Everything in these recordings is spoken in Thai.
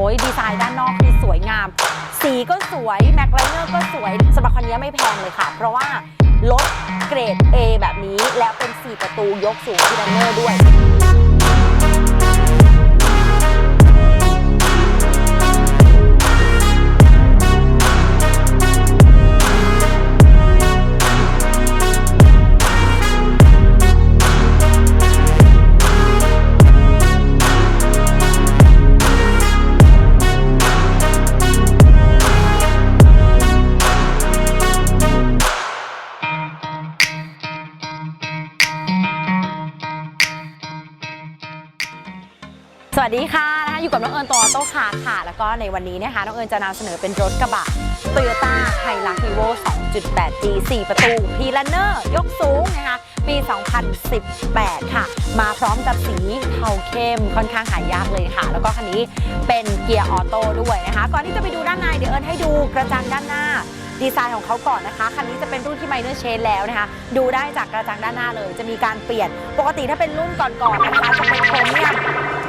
อ้ยดีไซน์ด้านนอกคือสวยงาม สีก็สวยแม็กไลเนอร์ก็สวยสำหรับคันนี้ไม่แพงเลยค่ะ เพราะว่ารถเกรด A แบบนี้แล้วเป็น 4 ประตูยกสูงพีดันเนอร์ด้วย วัสดีค่ะนะคะอยู่กับน้องเอิญตัวอโต้คาร์ค่ะ แล้วก็ในวันนี้นะคะน้องเอิญจะนำเสนอเป็นรถกระบะ Toyota h i l u x e v o 2.8G 4 ประตู p l a n n e r ยกสูงนะคะ ปี 2018 ค่ะ มาพร้อมกับสีเทาเข้มค่อนข้างหายากเลยค่ะ แล้วก็คันนี้เป็นเกียร์ออโต้ด้วยนะคะ ก่อนที่จะไปดูด้านในเดี๋ยวเอิญให้ดูกระจังด้านหน้าดีไซน์ของเขาก่อนนะคะ คันนี้จะเป็นรุ่นที่ minor change แล้วนะคะ ดูได้จากกระจังด้านหน้าเลย จะมีการเปลี่ยน ปกติถ้าเป็นรุ่นก่อนๆนะคะจะเป็นโครเมียม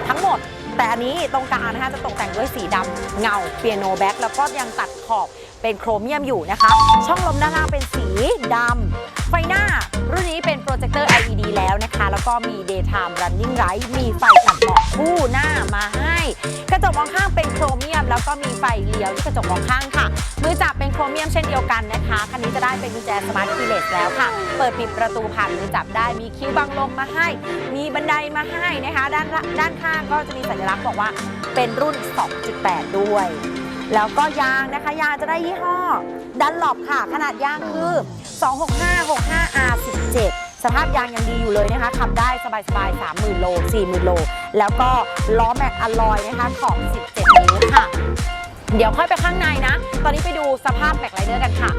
ทั้งหมด แต่อันนี้ตรงกลางนะคะจะตกแต่งด้วยสีดำเงาเปียโนแบ็กแล้วก็ยังตัดขอบเป็นโครเมียมอยู่นะคะ ช่องลมด้านล่างเป็นสีดำไฟหน้า รุ่นนี้เป็นโปรเจคเตอร์ LED แล้วนะคะ แล้วก็มี daytime running light มีไฟตัดหมอกคู่หน้า แล้วก็มีไฟเลี้ยวที่กระจกมองข้างค่ะ มือจับเป็นโครเมียมเช่นเดียวกันนะคะคันนี้จะได้เป็นกุญแจสมาร์ทคีย์เลสแล้วค่ะ เปิดปิดประตูผ่านมือจับได้มีคิ้วบังลมมาให้ มีบันไดมาให้นะคะ ด้านด้านข้างก็จะมีสัญลักษณ์บอกว่าเป็นรุ่น 2.8 ด้วยแล้วก็ยางนะคะยางจะได้ยี่ห้อ ดันหลบค่ะ ขนาดยางคือ 26565R17 สภาพยางยังดีอยู่เลยนะคะขับได้สบายๆ 30,000 โล 40,000 โล แล้วก็ล้อแม็กอลลอยนะคะขอบ 17 นิ้วค่ะ เดี๋ยวค่อยไปข้างในนะ ตอนนี้ไปดูสภาพแบ็กไลเนอร์กันค่ะ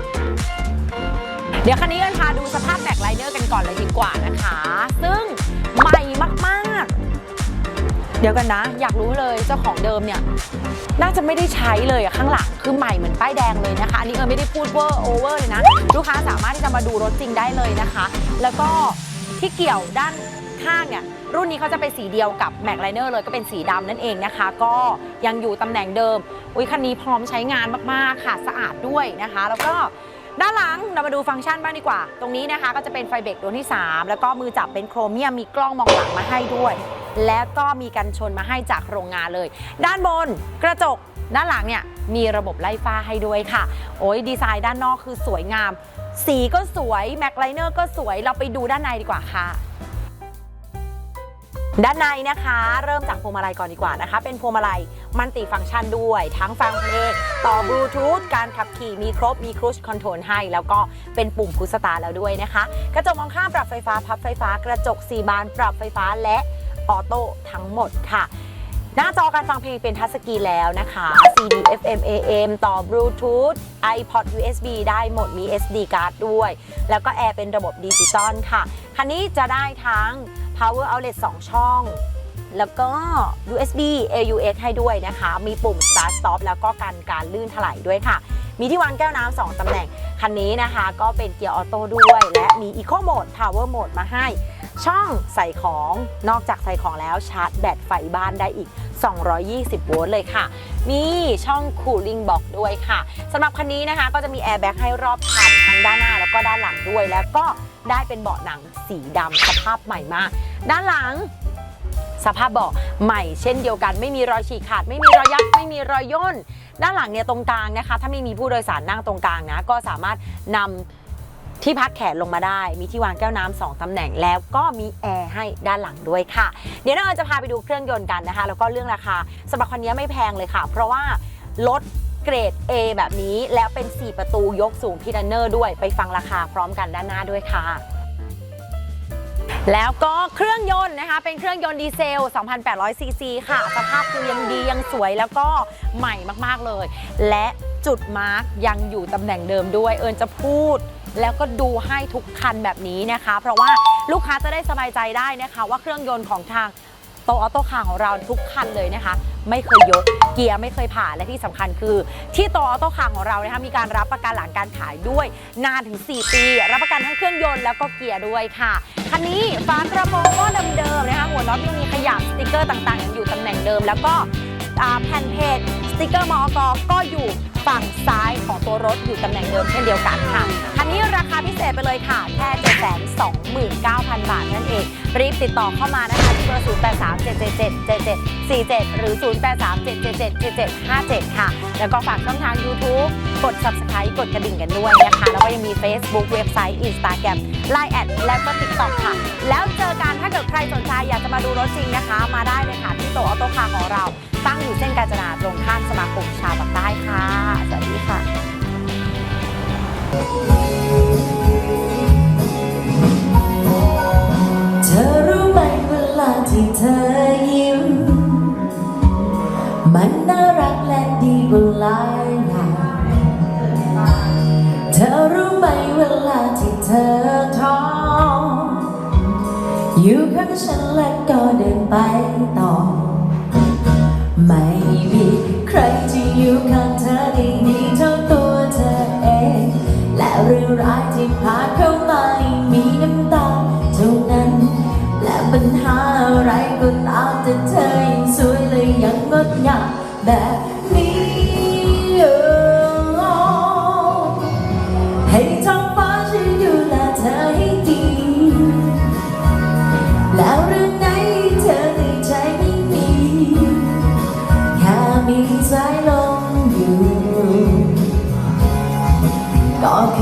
เดี๋ยวคันนี้กันพาดูสภาพแบ็กไลเนอร์กันก่อนเลยดีกว่านะคะ ซึ่งใหม่มากๆ เดี๋ยวกันนะ อยากรู้เลยเจ้าของเดิมเนี่ยน่าจะไม่ได้ใช้เลยข้างหลังคือใหม่เหมือนป้ายแดงเลยนะคะ อันนี้เออไม่ได้พูดเวอร์โอเวอร์เลยนะ ลูกค้าสามารถที่จะมาดูรถจริงได้เลยนะคะ แล้วก็ที่เกี่ยวด้านข้างเนี่ยรุ่นนี้เขาจะเป็นสีเดียวกับแม็กไลเนอร์เลยก็เป็นสีดำนั่นเองนะคะ ก็ยังอยู่ตำแหน่งเดิมอุ้ยคันนี้พร้อมใช้งานมากๆค่ะสะอาดด้วยนะคะ แล้วก็ด้านหลังเรามาดูฟังก์ชันบ้างดีกว่า ตรงนี้นะคะก็จะเป็นไฟเบรกดวงที่ 3 แล้วก็มือจับเป็นโครเมียมมีกล้องมองหลังมาให้ด้วย แล้วก็มีกันชนมาให้จากโรงงานเลย ด้านบนกระจกด้านหลังเนี่ยมีระบบไล่ฟ้าให้ด้วยค่ะ โอ้ยดีไซน์ด้านนอกคือสวยงาม สีก็สวยแม็กไลเนอร์ก็สวยเราไปดูด้านในดีกว่าค่ะด้านในนะคะ เริ่มจากพวงมาลัยก่อนดีกว่านะคะ เป็นพวงมาลัยมันติฟังก์ชันด้วย ทั้งฟังเพลงต่อบลูทูธการขับขี่มีครบมีครู i คอนโทรลให้ แล้วก็เป็นปุ่มพุชสตาร์แล้วด้วยนะคะ กระจกมองข้างปรับไฟฟ้า พับไฟฟ้ากระจก 4 บานปรับไฟฟ้าและ ออโต้ทั้งหมดค่ะ หน้าจอการฟังเพลงเป็นทัชสกรีนแล้วนะคะ CD FM AM ต่อบลูทูธ iPod USB ได้หมดมี SD card ด้วย แล้วก็แอร์เป็นระบบดิจิตอลค่ะ คันนี้จะได้ทั้ง power outlet 2 ช่อง แล้วก็ USB AUX ให้ด้วยนะคะ มีปุ่ม start stop แล้วก็กันการลื่นถลายด้วยค่ะ มีที่วางแก้วน้ำ2ตำแหน่ง คันนี้นะคะก็เป็นเกียร์ออโต้ด้วย และมี Eco Mode Power Mode มาให้ ช่องใส่ของนอกจากใส่ของแล้วชาร์จแบตไฟบ้านได้อีก 220 โวลต์เลยค่ะมีช่อง Cooling Box ด้วยค่ะสำหรับคันนี้นะคะก็จะมีแอร์แบ็กให้รอบคันทั้งด้านหน้าแล้วก็ด้านหลังด้วยแล้วก็ได้เป็นเบาะหนังสีดำสภาพใหม่มาก ด้านหลังสภาพเบาะใหม่เช่นเดียวกันไม่มีรอยฉีกขาด ไม่มีรอยยับไม่มีรอยย่น ด้านหลังเนี่ยตรงกลางนะคะ ถ้าไม่มีผู้โดยสารนั่งตรงกลางนะ ก็สามารถนำ ที่พักแขนลงมาได้ มีที่วางแก้วน้ำสองตำแหน่งแล้วก็มีแอร์ให้ด้านหลังด้วยค่ะ เดี๋ยวเราจะพาไปดูเครื่องยนต์กันนะคะ แล้วก็เรื่องราคาสำหรับคันนี้ไม่แพงเลยค่ะ เพราะว่ารถเกรด A แบบนี้แล้วเป็น 4 ประตูยกสูงพีดันเนอร์ด้วยไปฟังราคาพร้อมกันด้านหน้าด้วยค่ะแล้วก็เครื่องยนต์นะคะ เป็นเครื่องยนต์ดีเซล 2,800 ซีซีค่ะ สภาพคือยังดียังสวยแล้วก็ใหม่มากๆเลย และจุดมาร์กยังอยู่ตำแหน่งเดิมด้วย เอิญจะพูด แล้วก็ดูให้ทุกคันแบบนี้นะคะ เพราะว่าลูกค้าจะได้สบายใจได้นะคะ ว่าเครื่องยนต์ของทางโตออโต้คาร์ของเราทุกคันเลยนะคะ ไม่เคยยกเกียร์ไม่เคยผ่านและที่สำคัญคือ ที่โตออโต้คาร์ของเรานะคะมีการรับประกันหลังการขายด้วยนานถึง 4 ปี รับประกันทั้งเครื่องยนต์แล้วก็เกียร์ด้วยค่ะคันนี้ฝากระโปรงก็เดิมๆนะคะหัวน็อตยังมีขยับสติกเกอร์ต่างๆยังอยู่ตำแหน่งเดิม แล้วก็แผ่นเพจสติกเกอร์มอกก็อยู่ ฝั่งซ้ายของตัวรถอยู่ตำแหน่งเดิมเช่นเดียวกันค่ะคันนี้ราคาพิเศษไปเลยค่ะแค่ 729,000 บาทนั่นเอง รีบติดต่อเข้ามานะคะที่เบอร์ 0837777747 หรือ 0837777757 ค่ะ แล้วก็ฝากช่องทาง YouTube กด Subscribe กดกระดิ่งกันด้วยนะคะ แล้วก็ยังมี Facebook เว็บไซต์ Instagram Line แอดและก็ TikTok ค่ะ แล้วเจอกันถ้าเกิดใครสนใจอยากจะมาดูรถจริงนะคะ มาได้เลยค่ะที่โตออโต้คาร์ของเรา ตั้งอยู่เส้นกาญจนาตรงข้ามสมาคมชาวปากใต้ค่ะ สวัสดีค่ะ ที่เธอท้องอยู่ข้างฉันและก็เดินไปต่อ ไม่มีใครที่อยู่ข้างเธอได้ดีเท่าตัวเธอเอง และเรื่องร้ายที่ผ่าน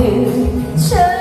完